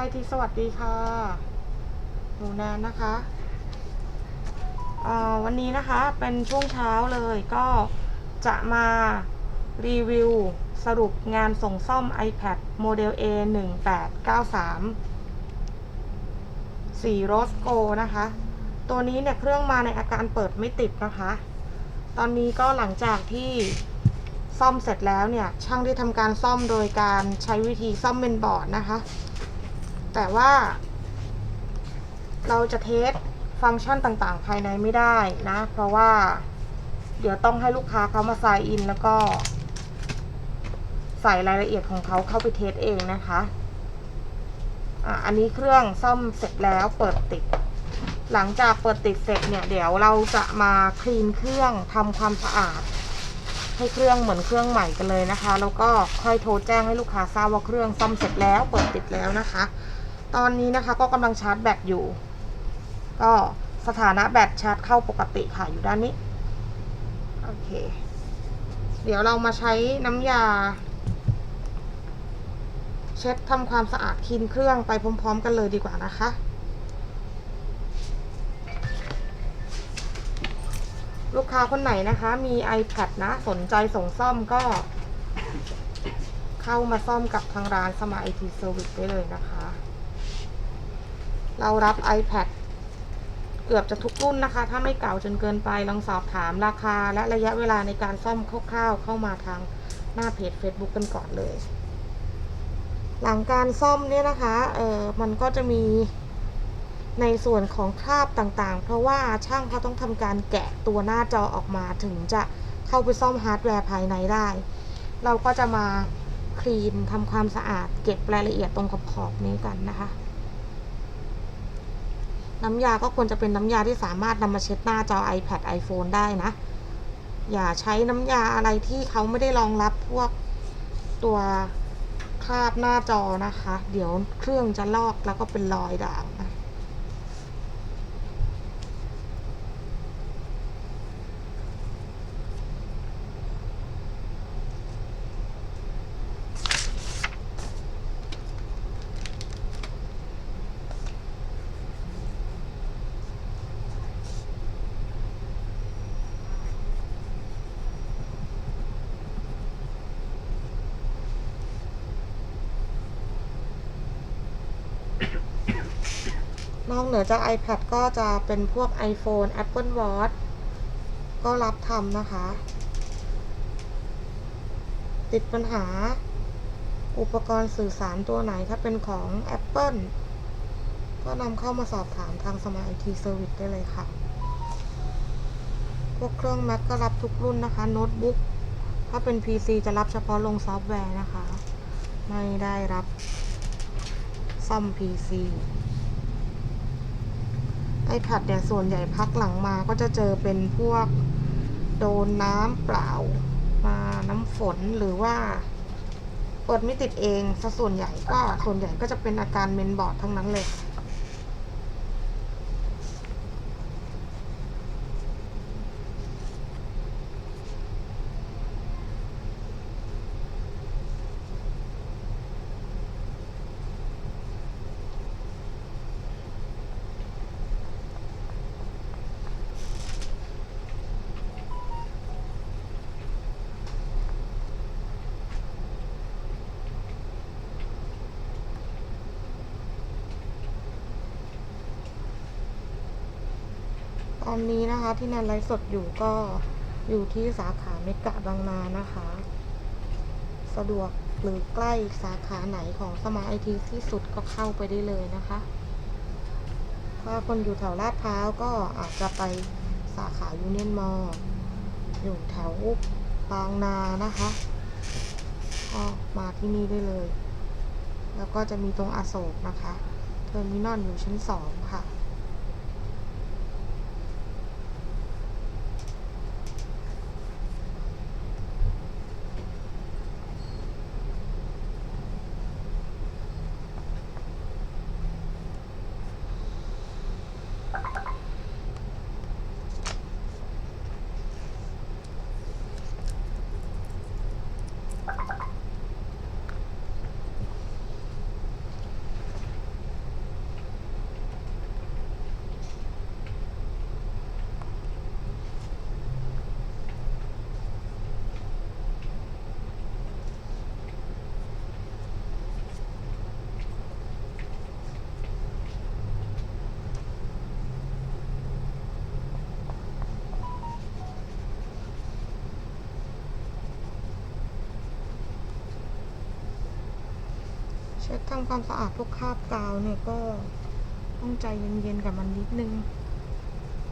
ายทีสวัสดีค่ะ หนูแนนนะคะอ่อวันนี้นะคะเป็นช่วงเช้าเลยก็จะมารีวิวสรุปงานส่งซ่อม iPad โมเดล A 1 8 9 3 สีโรสโกนะคะ ตัวนี้เนี่ยเครื่องมาในอาการเปิดไม่ติดนะคะ ตอนนี้ก็หลังจากที่ซ่อมเสร็จแล้วเนี่ย ช่างได้ทำการซ่อมโดยการใช้วิธีซ่อมเมนบอร์ดนะคะ แต่ว่า เราจะเทสฟังก์ชันต่างๆ ภายในไม่ได้นะ เพราะว่า เดี๋ยวต้องให้ลูกค้าเขามา sign in แล้วก็ ใส่รายละเอียดของเขาเข้าไปเทสเองนะคะอะอันนี้เครื่องซ่อมเสร็จแล้วเปิดติด หลังจากเปิดติดเสร็จเนี่ย เดี๋ยวเราจะมาคลีนเครื่องทำความสะอาด ให้เครื่องเหมือนเครื่องใหม่กันเลยนะคะ แล้วก็ค่อยโทรแจ้งให้ลูกค้าทราบว่าเครื่องซ่อมเสร็จแล้ว เปิดติดแล้วนะคะ ตอนนี้นะคะก็กำลังชาร์จแบตอยู่ ก็สถานะแบตชาร์จเข้าปกติค่ะอยู่ด้านนี้ โอเค เดี๋ยวเรามาใช้น้ำยา เช็ดทำความสะอาดคลีนเครื่องไปพร้อม ๆ กันเลยดีกว่านะคะลูกค้าคนไหนนะคะ มี iPad นะ สนใจส่งซ่อมก็ เข้ามาซ่อมกับทางร้านสมา IT Service ได้เลยนะคะ เรารับ iPad เกือบจะทุกรุ่นนะคะ ถ้าไม่เก่าจนเกินไปลองสอบถามราคา และระยะเวลาในการซ่อมคร่าวๆ เข้ามาทางหน้าเพจ Facebook กันก่อนเลย หลังการซ่อมเนี่ยนะคะเออมันก็จะมีในส่วนของคราบต่างๆ เพราะว่าช่างเขาต้องทำการแกะตัวหน้าจอออกมาถึงจะเข้าไปซ่อมฮาร์ดแวร์ภายในได้ เราก็จะมาคลีนทำความสะอาดเก็บรายละเอียดตรงขอบๆนี้กันนะคะ น้ำยาก็ควรจะเป็นน้ำยาที่สามารถนำมาเช็ดหน้าจอ iPad iPhone ได้นะ อย่าใช้น้ำยาอะไรที่เขาไม่ได้รองรับพวกตัวคราบหน้าจอนะคะ เดี๋ยวเครื่องจะลอกแล้วก็เป็นรอยด่าง นอกเหนือจาก iPad ก็จะเป็นพวก iPhone Apple Watch ก็รับทำนะคะ ติดปัญหาอุปกรณ์สื่อสารตัวไหนถ้าเป็นของ Apple ก็นำเข้ามาสอบถามทาง Smart IT Service ได้เลยค่ะ พวกเครื่อง Mac ก็รับทุกรุ่นนะคะ โน้ตบุ๊ก ถ้าเป็น PC จะรับเฉพาะลงซอฟต์แวร์นะคะ ไม่ได้รับซ่อม PC iPad เนี่ยส่วนใหญ่พักหลังมาก็จะเจอเป็นพวกโดนน้ำเปล่ามาน้ำฝนหรือว่าเปิดไม่ติดเองซะส่วนใหญ่ก็ส่วนใหญ่ก็จะเป็นอาการเมนบอร์ดทั้งนั้นเลย อนนี้นะคะที่แนนไลฟ์สดอยู่ก็อยู่ที่สาขาเมกะบางนานะคะ สะดวกหรือใกล้สาขาไหนของสมาไอทีที่สุดก็เข้าไปได้เลยนะคะ ถ้าคนอยู่แถวลาดพร้าวก็อาจจะไปสาขายูเนียนมอลอยู่แถวบางนานะคะก็มาที่นี่ได้เลย แล้วก็จะมีตรงอโศกนะคะ เทอร์มินอลอยู่ชั้นสองค่ะ ช็ดทำความสะอาดพวกคราบกาวเนี่ยก็ต้องใจเย็นๆกับมันนิดนึง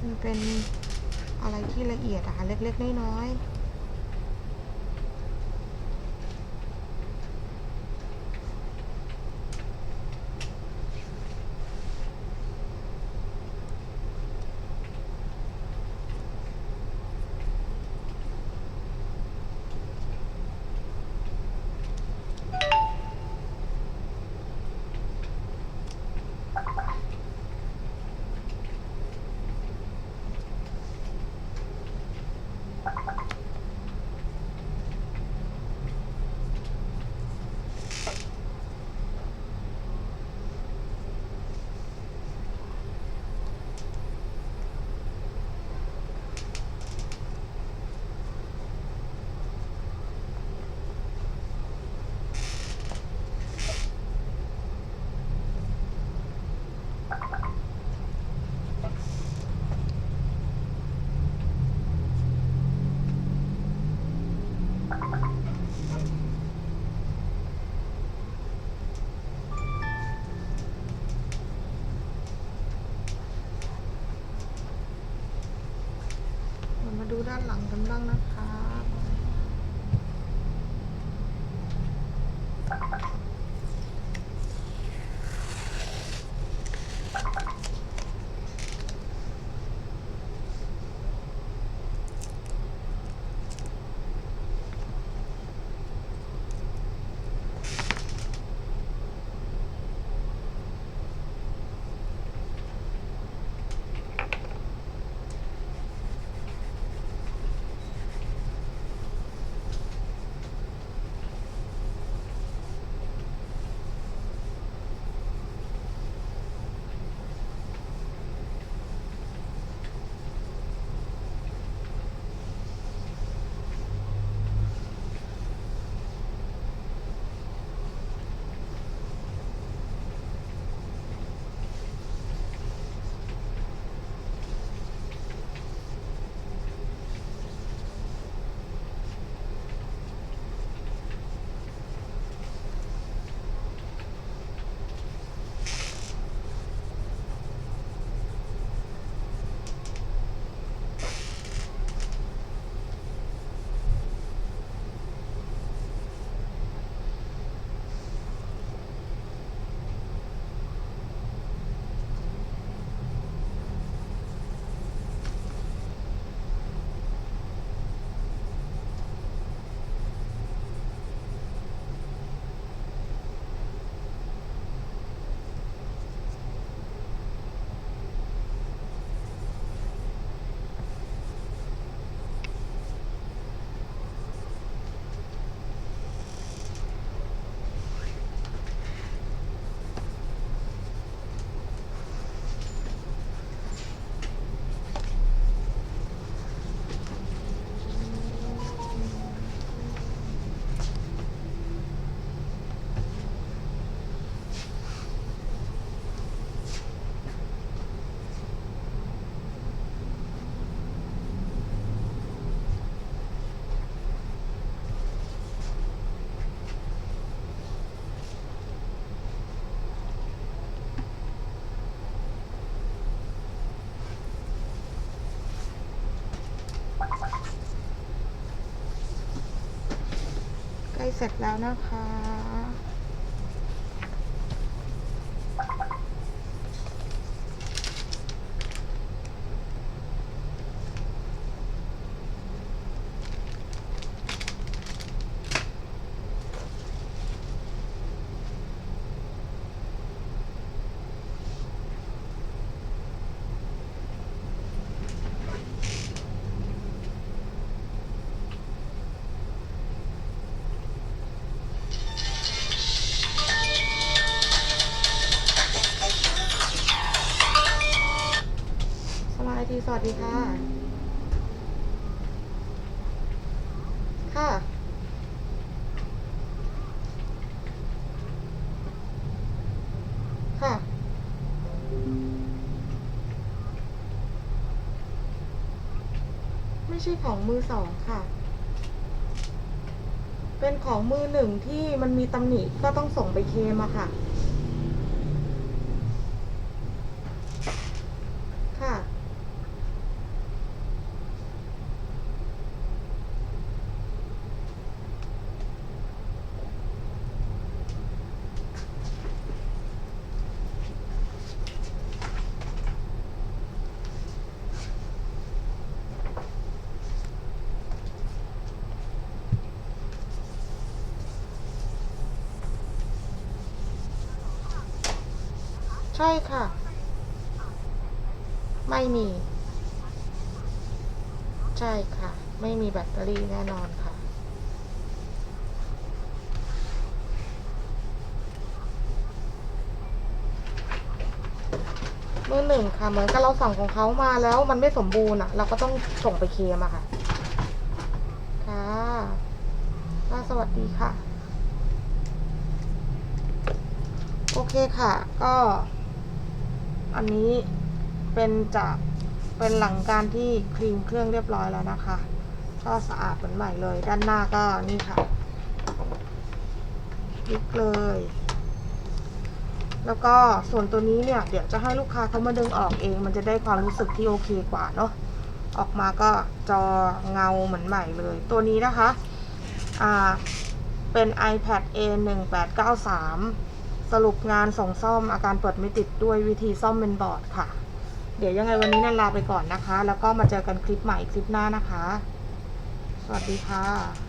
มันเป็นอะไรที่ละเอียดอะค่ะเล็กๆน้อยๆ ดูด้านหลังกันบ้างนะคะ ล้เสร็จแล้วนะคะ วัสดีค่ะ ค่ะ ค่ะ ไม่ใช่ของมือสองค่ะ เป็นของมือหนึ่งที่มันมีตำหนิก็ต้องส่งไปเคมอะค่ะ ใช่ค่ะ ไม่มี ใช่ค่ะ ไม่มีแบตเตอรี่แน่นอนค่ะมือหนึ่งค่ะ เหมือนกับเราสั่งของเขามาแล้วมันไม่สมบูรณ์อะ เราก็ต้องส่งไปเคลมอะค่ะ ค่ะอ่าสวัสดีค่ะ โอเคค่ะ ก็ อันนี้เป็นจากเป็นหลังการที่คลีนเครื่องเรียบร้อยแล้วนะคะ ก็สะอาดเหมือนใหม่เลย ด้านหน้าก็นี่ค่ะลิกเลย แล้วก็ส่วนตัวนี้เนี่ย เดี๋ยวจะให้ลูกค้าเขามาดึงออกเอง มันจะได้ความรู้สึกที่โอเคกว่าเนาะออกมาก็จอเงาเหมือนใหม่เลย ตัวนี้นะคะ อ่า เป็น iPad A 1 8 9 3 สรุปงานส่งซ่อมอาการเปิดไม่ติดด้วยวิธีซ่อมเป็นบอร์ดค่ะ เดี๋ยวยังไงวันนี้นันลาไปก่อนนะคะ แล้วก็มาเจอกันคลิปใหม่คลิปหน้านะคะ สวัสดีค่ะ